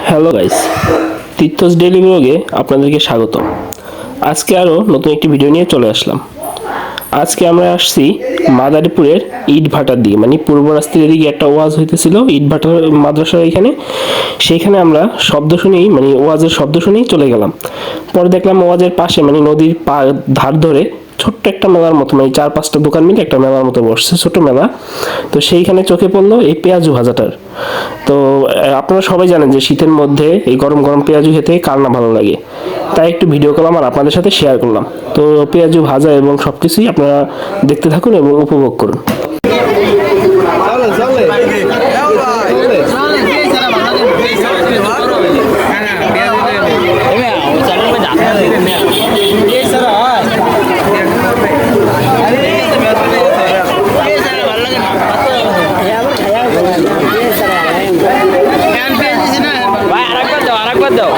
Hello guys Tirthas daily ব্লগে আপনাদেরকে স্বাগত আজকে আরও নতুন একটি ভিডিও নিয়ে চলে আসলাম। আজকে আমরা আসছি মাদারীপুরের ইট ভাটার দিকে মানে পূর্ব রাস্তার দিকে একটা ওয়াজ হইতেছিল ইট ভাটার মাদ্রাসার এখানে সেইখানে আমরা শব্দ শুনেই মানে ওয়াজের শব্দ শুনেই চলে গেলাম। পরে দেখলাম ওয়াজের পাশে মানে নদীর পা, ধার ধরে ছোট্ট একটা মেলার মতো মানে চার পাঁচটা দোকান মিলে একটা মেলার মতো বসছে, ছোট মেলা। তো সেইখানে চোখে পড়ল এই পেঁয়াজু ভাজাটার। তো আপনারা সবাই জানেন যে শীতের মধ্যে এই গরম গরম পেঁয়াজু খেতে কার না ভালো লাগে। তাই একটু ভিডিও করলাম আর আপনাদের সাথে শেয়ার করলাম। তো পেঁয়াজু ভাজা এবং সব কিছুই আপনারা দেখতে থাকুন এবং উপভোগ করুন। ভাই আরেকবার দাও আরেকবার দাও।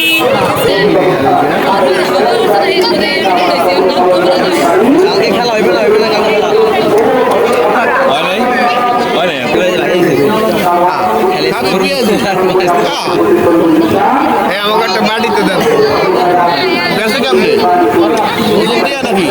আমাকে একটা বাড়িতে দেন। নাকি?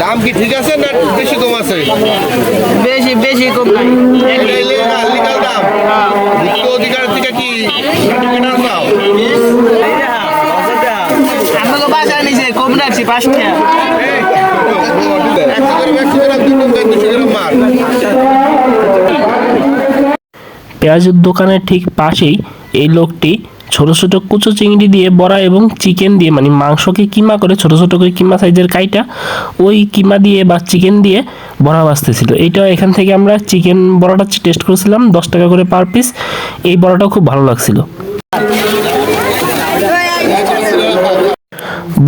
দাম কি ঠিক আছে না বেশি কম আছে? বেশি বেশি কম নাই। দাম। অধিকার থেকে কি কেনার দাম কম রাখছি পাঁচ টাকা। পেঁয়াজের দোকানের ঠিক পাশেই এই লোকটি ছোট ছোট কুচো চিংড়ি দিয়ে, বড়া এবং চিকেন দিয়ে মানে মাংসকে কিমা করে, ছোট ছোট করে কিমা সাইজের কাইটা, ওই কিমা দিয়ে বা চিকেন দিয়ে বড়া বাজতেছিল এইটা এখান থেকে আমরা চিকেন বড়াটা টেস্ট করেছিলাম, দশ টাকা করে পার পিস এই বড়াটা খুব ভালো লাগছিল।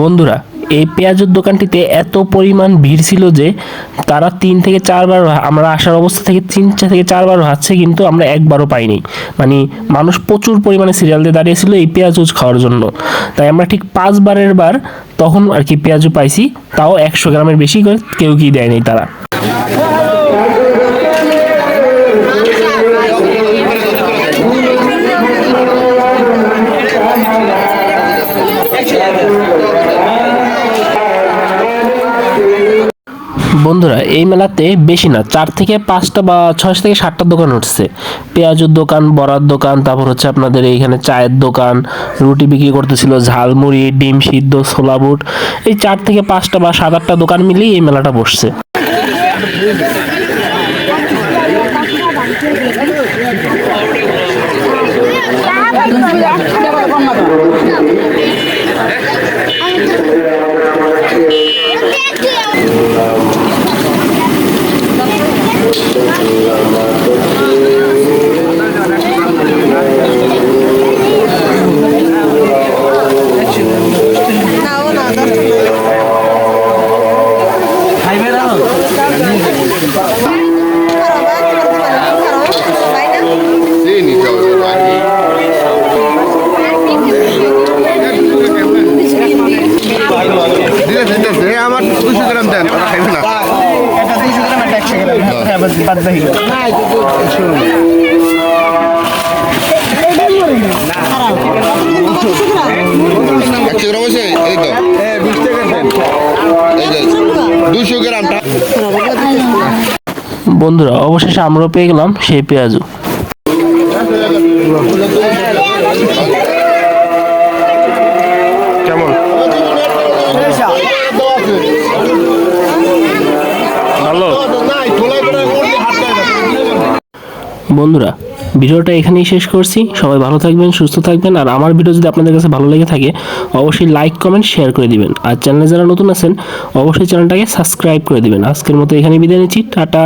বন্ধুরা এই পেঁয়াজের দোকানটিতে এত পরিমাণ ভিড় ছিল যে তারা তিন থেকে চারবার আমরা আসার অবস্থা থেকে তিন থেকে চারবার ভাবছে কিন্তু আমরা একবারও পাইনি। মানে মানুষ প্রচুর পরিমাণে সিরিয়াল দিয়ে দাঁড়িয়েছিল এই পেঁয়াজুজ খাওয়ার জন্য। তাই আমরা ঠিক পাঁচবারের বার তখন আর কি পেঁয়াজু পাইছি, তাও একশো গ্রামের বেশি করে কেউ কি দেয়নি তারা। বন্ধুরা, এই মেলাতে বেশি না, চার থেকে পাঁচটা বা ছয় থেকে সাতটা দোকান উঠছে। পেঁয়াজের দোকান বরার দোকান, তারপর হচ্ছে আপনাদের এইখানে চায়ের দোকান, রুটি বিক্রি করতেছিল ঝালমুড়ি, ডিম সিদ্ধ, ছোলা বুট। এই চার থেকে পাঁচটা বা সাত আটটা দোকান মিলিয়ে এই মেলাটা বসছে। আমার দুশো গ্রাম দেন। ওরা খাইবে না একশো গ্রাম আছে এই তো এই যে বন্ধুরা অবশেষে আমরাও পেয়ে গেলাম সেই পেঁয়াজু কেমন? ভালো। বন্ধুরা ভিডিওটা এখানেই শেষ করছি। সবাই ভালো থাকবেন সুস্থ থাকবেন আর আমার ভিডিও যদি আপনাদের কাছে ভালো লেগে থাকে অবশ্যই লাইক কমেন্ট শেয়ার করে দিবেন। আর চ্যানেলে যারা নতুন আছেন অবশ্যই চ্যানেলটাকে সাবস্ক্রাইব করে দিবেন। আজকের মতো এখানে বিদায় নিচ্ছি। টাটা!